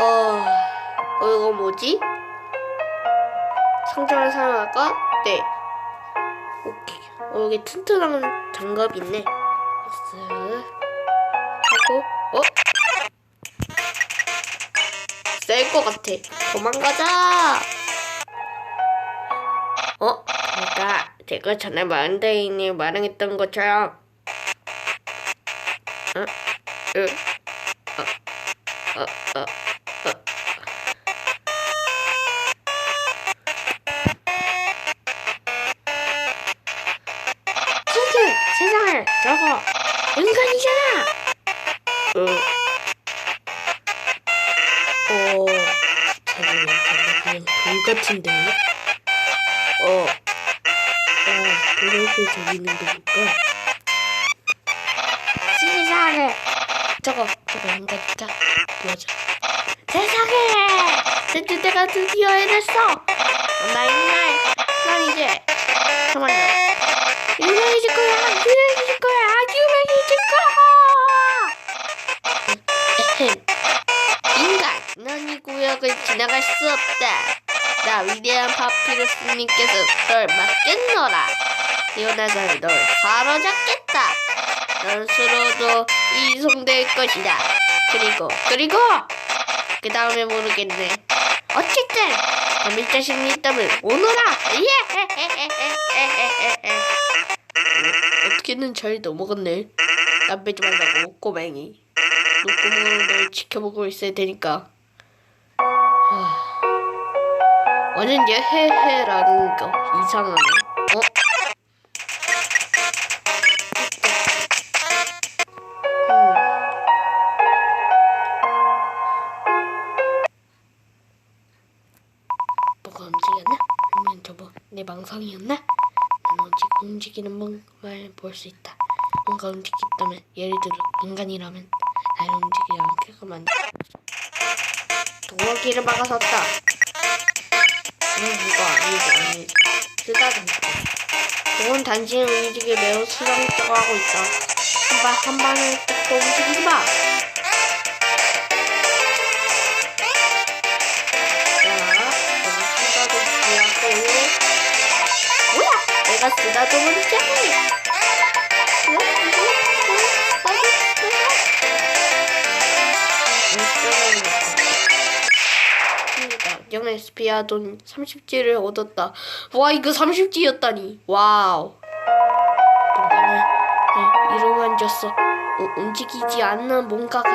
어, 어 이거 뭐지? 상자를 사용할까? 네. 오케이. 어, 여기 튼튼한 장갑 있네. 쓱 하고, 어? 셀것 같아. 도망가자. 어? 제가 제가 전에 만대인이 말했던 것처럼, 어? 으, 세상에 저거 인간이잖아. 어. 어. 저거 그냥 돌 같은데. 어. 어. 그렇게 저기는 거니까. 세상에 저거 저거 인간이다. 맞아. 세상에 세트 때가 드디어 해냈어. 나 이날 난 이제 잠깐만요. 유명해질 거야. 유명해질 거야. 유명해질 거야. 인간, 넌 이 구역을 지나갈 수 없다. 나 위대한 파피루스님께서 널 맡겠노라. 태어나서 널 사로잡겠다. 넌 수로도 이송될 것이다. 그리고 그리고 그 다음에 모르겠네. 어쨌든 범일 자신이 있다면 오너라. 예. 어떻게든 잘 넘어갔네. 땀 빼지 말라고 꼬맹이. 눈구멍으로 널 지켜보고 있어야 되니까. 하... 완전 예헤헤라는 거 이상하네. 어? 움직였나? 아니면 저거 내 망상이었나? 나는 오직 움직이는 뭔가를 볼수 있다. 뭔가 움직였다면 예를 들어 인간이라면 나를 움직이지 않게끔 만다. 도어기를 막아섰다. 이건 이거 아니지 아니지. 쓰다듬고. 그건 단지 움직이기 매우 수상스러워하고 있다. 한발 한 발을 또 움직이지 마. 내가 쓰다듬은 짱이. 영의 스피아돈 30G를 얻었다. 와 이거 30G였다니. 와우. 나는 네, 이루어졌어. 어, 움직이지 않는 뭔가가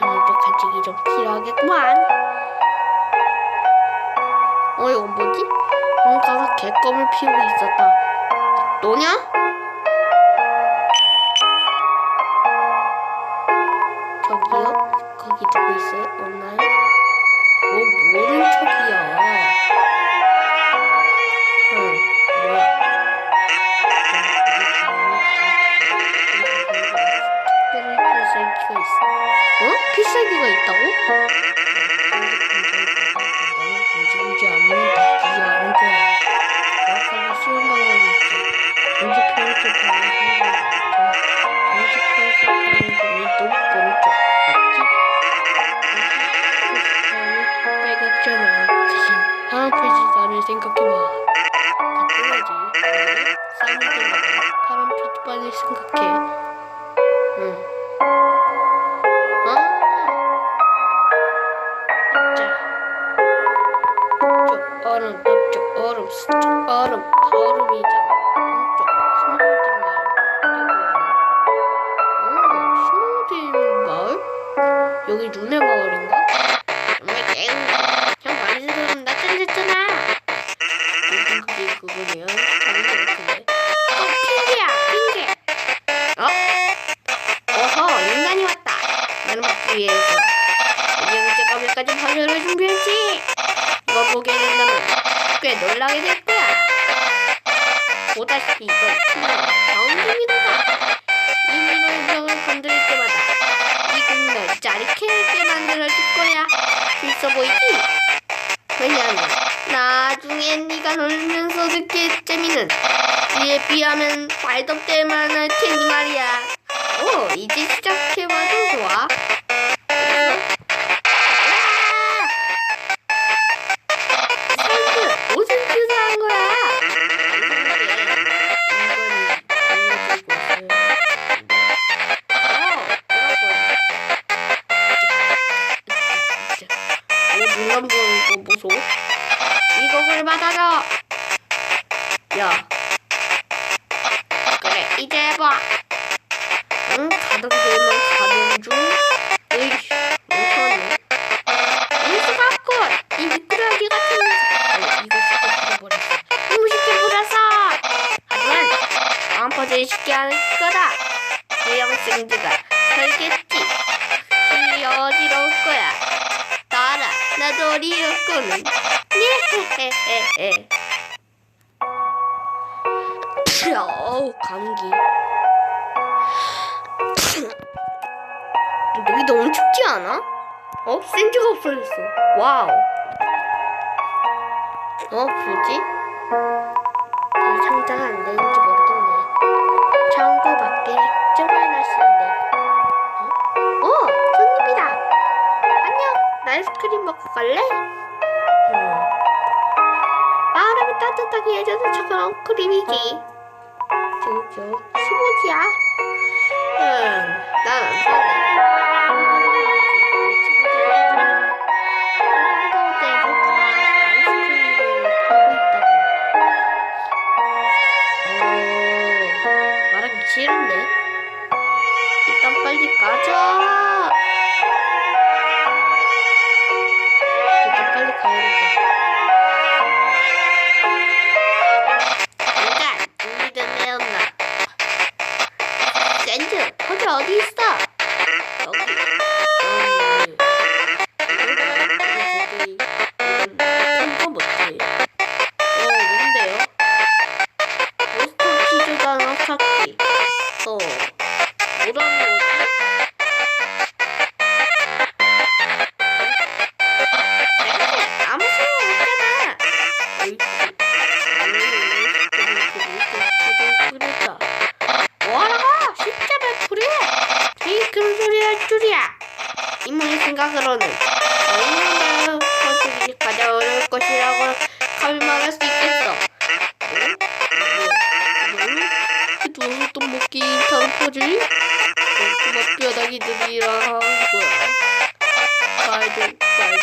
하늘도 간직이 좀 필요하겠구만. 어 이거 뭐지? 뭔가가 개껌을 피우고 있었다. 너냐? 저기요? 거기 누구 있어요? 없나요? 뭐 모른 척이야. 얼음, 서쪽 얼음, 다 얼음이잖아. 동쪽 스노우딘 마을, 음, 스노우딘 마을? 여기 눈의 마을 이 민호의 병을 건드릴 때마다 이 국날 짜릿하게 만들어 줄 거야. 있어 보이지? 왜냐하면 나중엔 네가 놀면서 느낄 재미는 위에 비하면 발덕될 만할 테니 말이야. 오, 이제 시작해봐 응 가던 길만 센즈가 없어졌어. 와우. 어, 뭐지? 이 상자가 안 되는지 모르겠네. 창고 밖에 액정을 놨는데. 어? 어, 손님이다. 안녕. 나 아이스크림 먹고 갈래? 음. 마음을 따뜻하게 해줘서 차가운 크림이지. 저저 15지야. 음, 난안 살래. 이모의 생각으로는 얼마나 퍼즐이 가장 어려울 것이라고 감히 말할 수 있겠어 응? 그 누워서 떡볶이 타는 퍼즐이? 고막 뼈다귀들이랑 거야 말도 말네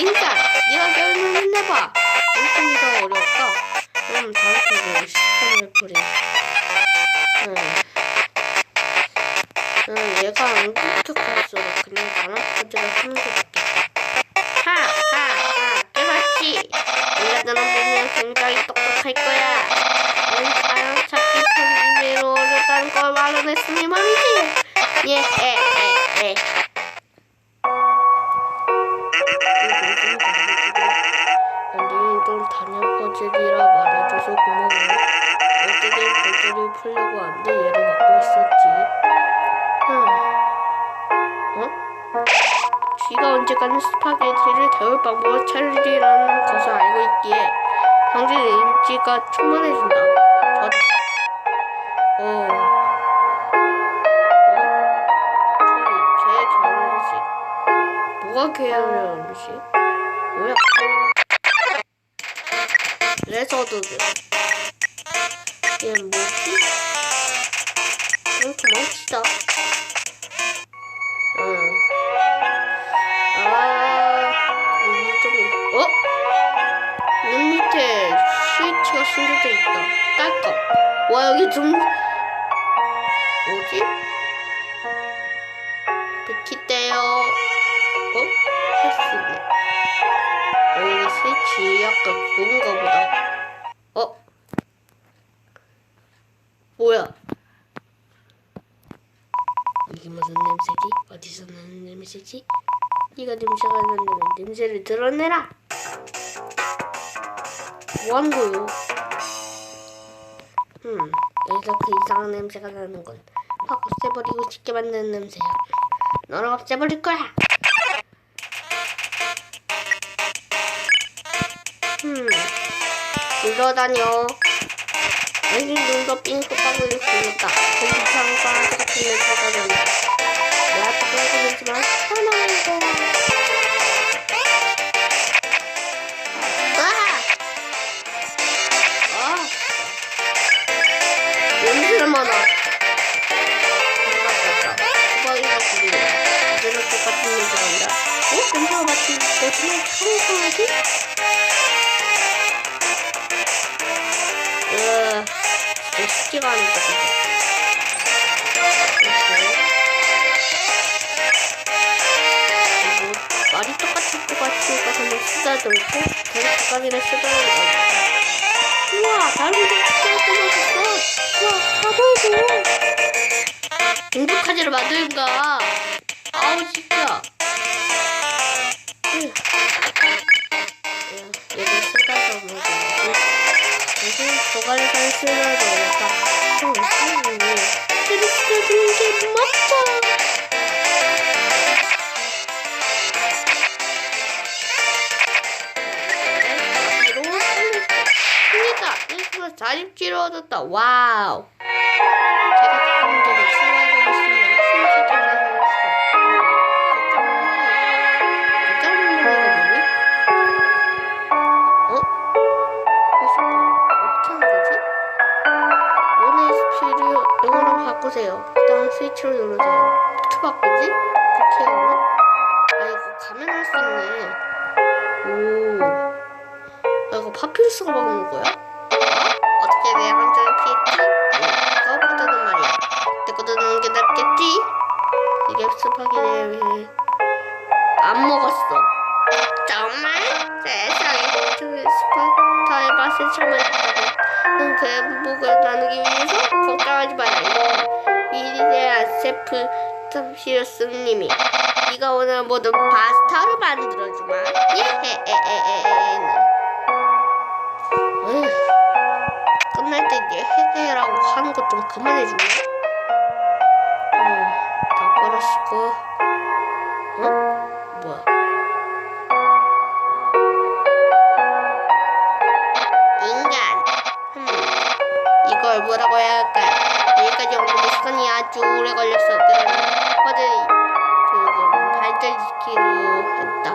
인간 네가 결론을 내봐 어떤 게더 어려울까? 걸 말해냈으니 말이지 예, 에, 에, 에. 언니들 단연 퍼즐이라 말해줘서 고마워 어떻게 퍼즐이 풀려고? 쥐가 언제까지 스파게티를 데울 방법을 찾으리라는 것을 알고 있기에 당신의 인지가 충만해진다. 결혼식. 뭐가 결혼식? 뭐야? 레서드들. 얘 뭐지? 그냥 도망치자. 응. 아, 저기, 어? 눈 밑에 스위치가 숨겨져 있다. 딸까? 와, 여기 좀, 뭐지? 스위치 약간 그건가 보다. 어? 뭐야? 이게 무슨 냄새지? 어디서 나는 냄새지? 네가 냄새가 난다면 냄새를 드러내라. 뭐 하는 거요? 음, 여기서 그 이상한 냄새가 나는 건 확 없애버리고 쉽게 만드는 냄새야. 너를 없애버릴 거야. 물러다녀. 여기 눈도 삥긋방울이 굴렸다. 공기창과 같은 냄새가 난다. 내 앞에 떨어지지만 편안한 거. 아! 냄새가 많아. 반갑다. 수박이가 부리네. 이제는 똑같은 냄새가 난다. 어? 냄새가 맡은 거지만 참 이상하지? 같아. 이렇게. 그리고 말이 똑같을 것 같으니까 그냥 쓰다듬고 계속 가감이나 쓰다듬고 우와 다른 게 진짜 끊어졌어 우와 봐봐도 행복하지를 만든가 아우 진짜 쓰다듬고 어, 음, 얘를 쓰다듬는 게 맞죠 뒤로 승리다 1에서 40kg 얻었다 와우 누르세요 어떻게 바꾸지? 그렇게 하면? 아 이거 가면 할 수 있네 오 아, 이거 파피루스가 먹는 거야? 어? 어떻게 내 환자를 피했지? 응, 그거보다는 말이야. 그때 걷어놓은 게 낫겠지? 이게 스파게티를 위해 안 먹었어. 정말? 세상에 그 스파타의 맛을 참아줬다고. 넌그 행복을 나누기 위해서 걱정하지 마라. 이리야 세프 탑시러스님이 네가 원하는 모든 파스타를 만들어주마. 예헤에에에에. 에휴, 끝날 때 이제 헤헤라고 하는 것 좀 그만해줄래? 어, 다 걸었고, 어? 뭐야? 아주 오래 걸렸어. 퍼즐 그거 발전시키려 했다.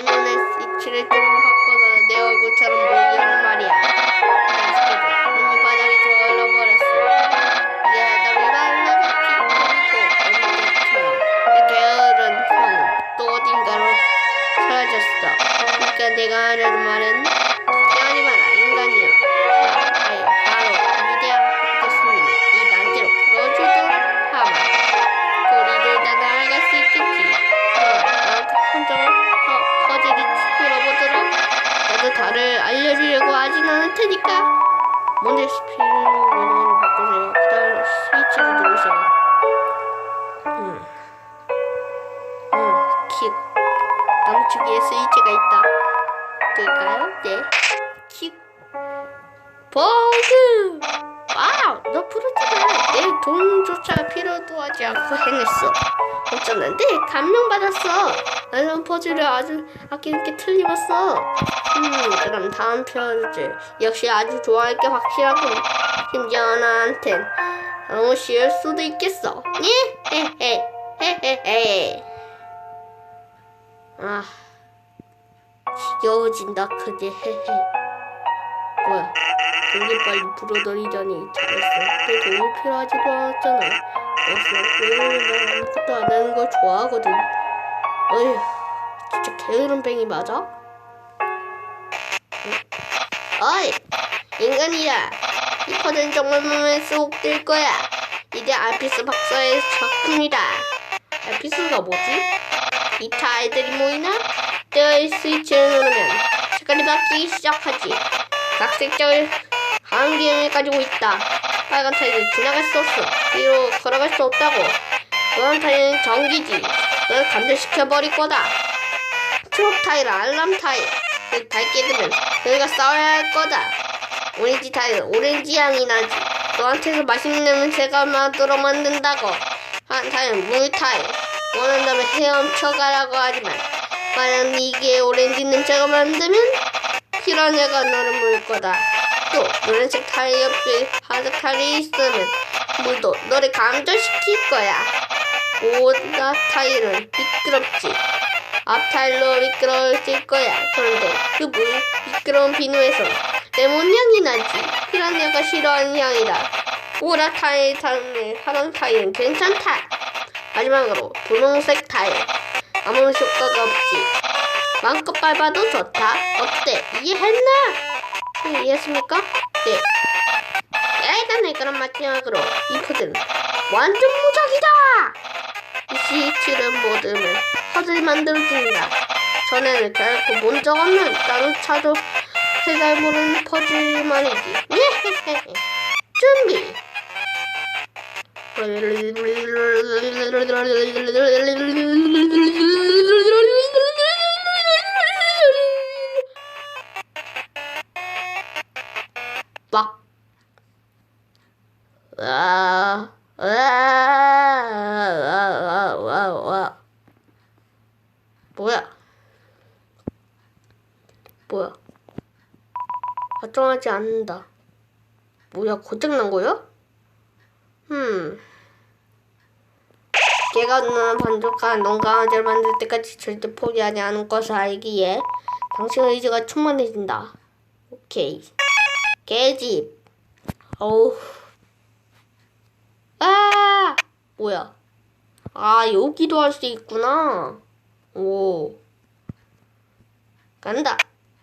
인터넷 스위치를 조금 바꿔서 내 얼굴처럼 보이려는 말이야. 아쉽게도 눈이 바닥에서 얼어버렸어. 이게 하다 말라겠지. 그리고 언제처럼 내 게으른 형은 또 어딘가로 사라졌어. 그러니까 내가 하려는 말은 어쩌는데 감명받았어. 나는 퍼즐을 아주 아끼게 틀림었어. 음, 그럼 다음 퍼즐. 역시 아주 좋아할 게 확실하군. 심지어 나한텐 너무 쉬울 수도 있겠어. 예? 헤헤. 헤헤헤. 아, 지겨워진다, 그게. 헤헤. 뭐야? 되게 빨리 불어버리다니 잘했어. 내 도움이 필요하지도 않았잖아. 왜냐면 난 아무것도 안 하는 걸 좋아하거든. 어휴, 진짜 게으름뱅이 맞아? 응? 어이, 인간이야. 이 퍼즐 정말 몸에 쏙 들 거야. 이제 알피스 박사의 작품이다. 알피스가 뭐지? 이타 아이들이 모이나? 뜨의 스위치를 누르면 색깔이 바뀌기 시작하지. 각색적을 한기운을 가지고 있다. 빨간 타일은 지나갈 수 없어. 뒤로 걸어갈 수 없다고. 노란 타일은 전기지. 널 감전시켜버릴 거다. 초록 타일은 알람 타일. 널 밝게 되면 너희가 싸워야 할 거다. 오렌지 타일은 오렌지 향이 나지. 너한테서 맛있는 냄새가 나도록 만든다고. 한 타일은 물 타일. 원한다면 헤엄쳐가라고 하지만 만약 이게 오렌지 냄새가 만들면 피라냐가 너를 물 거다. 또 노란색 타일 옆에 타일이 있으면 물도 너를 감전시킬 거야. 오나 타일은 미끄럽지. 앞 타일로 미끄러질 거야. 그런데 그 물 미끄러운 비누에서 레몬 향이 나지. 피라냐가 싫어하는 향이다. 오라 타일 다음에 파란 타일은 괜찮다. 마지막으로 분홍색 타일. 아무 효과가 없지. 마음껏 밟아도 좋다. 어때? 이해했나? 네, 이해했습니까? 네. 야, 일단 그럼 마지막으로 이 코드는 완전 무적이다! 이 시치는 모듬을 퍼즐 만들어준다. 전에는 결코 본 적 없는 따뜻차도 세살 모르는 퍼즐만이지. 준비! 하지 않는다. 뭐야, 고장난 거야? 음. 걔가 누나 반죽한 농강아지를 만들 때까지 절대 포기하지 않을 것을 알기에 당신의 의지가 충만해진다. 오케이. 개집. 어우. 아! 뭐야? 아, 여기도 할 수 있구나. 오. 간다.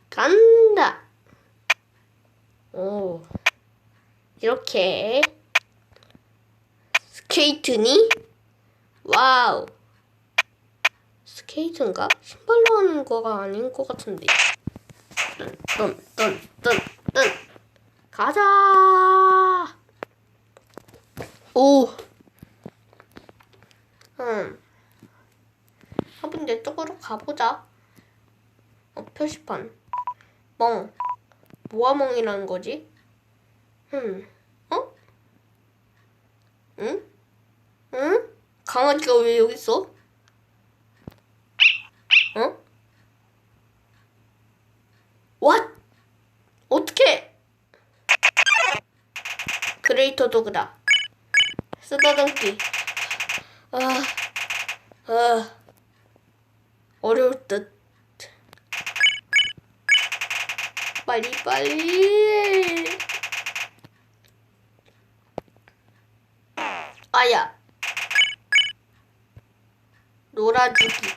간다. 오. 이렇게. 스케이트니? 와우. 스케이트인가? 신발로 하는 거가 아닌 것 같은데. 뜬. 가자. 오. 음. 한번 내 쪽으로 가보자. 어, 표시판. 멍. 뭐가 멍이라는 거지? 음. 어? 응? 응? 강아지가 왜 여기 있어? 어? 왓? 어떻게? 그레이터 도그다. 쓰다듬기. 아, 아, 어려울 듯. 빨리 빨리. 아야. 놀아주기.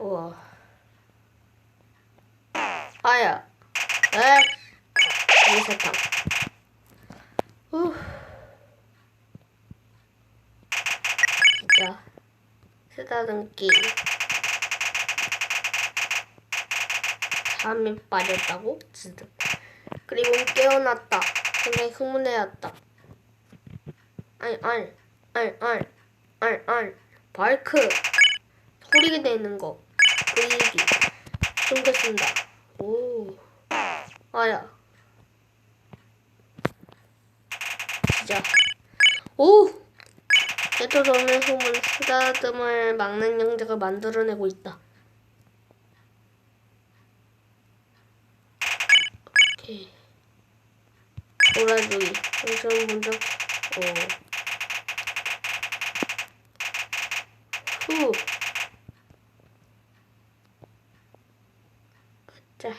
우와. 아야. 에. 이사탕. 후. 진짜. 쓰다듬기. 잠에 빠졌다고? 지금. 그리고 깨어났다. 굉장히 흥분해왔다. 알, 알, 알, 알, 알, 알. 바이크. 소리가 내는 거. 그 얘기. 숨겼습니다. 오. 아야. 진짜. 오! 제토로는 소문 쓰다듬을 막는 영적을 만들어내고 있다. 오케이. 오라주기. 당신은 먼저, 오. 후. 자.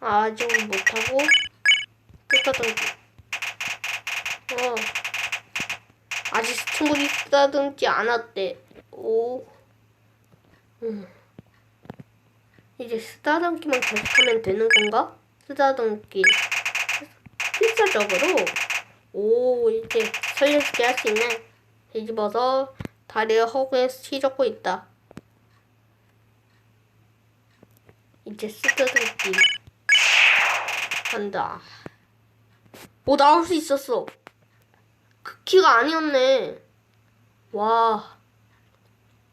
아직 못하고 쓰다듬기. 어. 아직 충분히 쓰다듬지 않았대. 오. 음. 이제 쓰다듬기만 계속하면 되는 건가? 쓰다듬기. 필사적으로 오 이제 살려주게 할 수 있네. 뒤집어서 다리를 허공에 휘젓고 있다. 이제 쓰다듬기 한다. 오 나올 수 있었어. 그 키가 아니었네. 와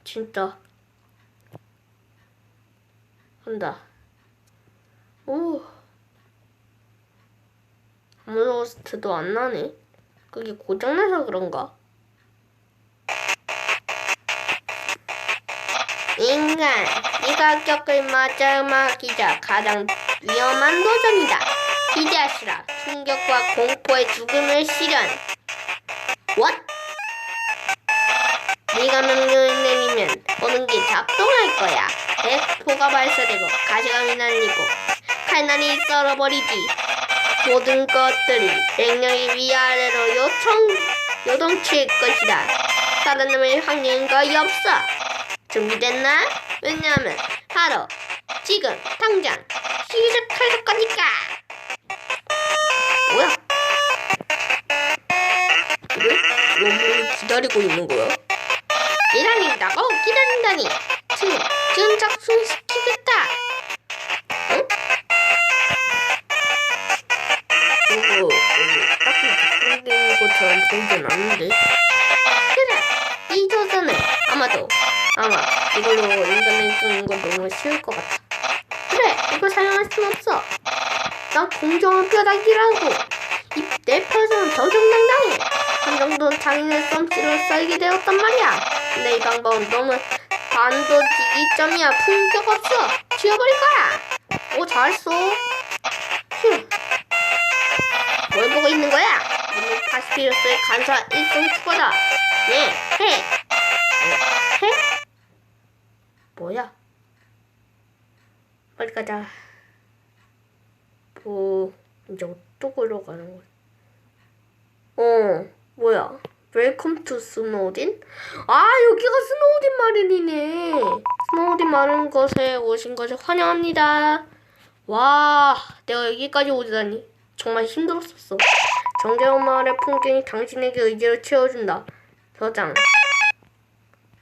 진짜 한다. 오 아무로스트도 안 나네. 그게 고장나서 그런가? 인간, 네가 겪을 마지막이자 가장 위험한 도전이다. 기대하시라. 충격과 공포의 죽음을 실현. What? 네가 명령을 내리면 모든 게 작동할 거야. 대포가 발사되고 가시감이 날리고 칼날이 썰어버리지. 모든 것들이 명령이 위아래로 요청 요동칠 것이다. 살아남을 확률은 거의 없어. 준비됐나? 왜냐하면 바로 지금 당장 시작할 거니까. 뭐야? 왜? 너무 기다리고 있는 거야? 기다린다고? 기다린다니. 지금 지금 작성시키겠다. 응? 저거 어, 딱히 작성된 것처럼 보이진 않는데. 그래, 이 조선은 아마도 아마 이걸로 인터넷 쓰는 건 너무 쉬울 것 같아. 그래, 이거 사용할 순 없어. 난 공정한 뼈다귀라고. 이내 표정은 정정당당해. 한 정도는 장인의 썸씨로 써이게 되었단 말이야. 근데 이 방법은 너무 단도직 입점이야. 품격 없어. 지워버릴 거야. 오, 잘했어. 휴. 뭘 보고 있는 거야? 너는 파스피루스의 간사 일성 투거다. 네, 해. 어, 해? 뭐야? 빨리 가자. 뭐, 이제 어떡으로 가는 거야? 어, 뭐야? 웰컴 투 스노우딘? 아, 여기가 스노우딘 마을이네. 스노우딘 마을 곳에 오신 것을 환영합니다. 와, 내가 여기까지 오다니 정말 힘들었었어. 정겨운 마을의 풍경이 당신에게 의지를 채워준다. 저장.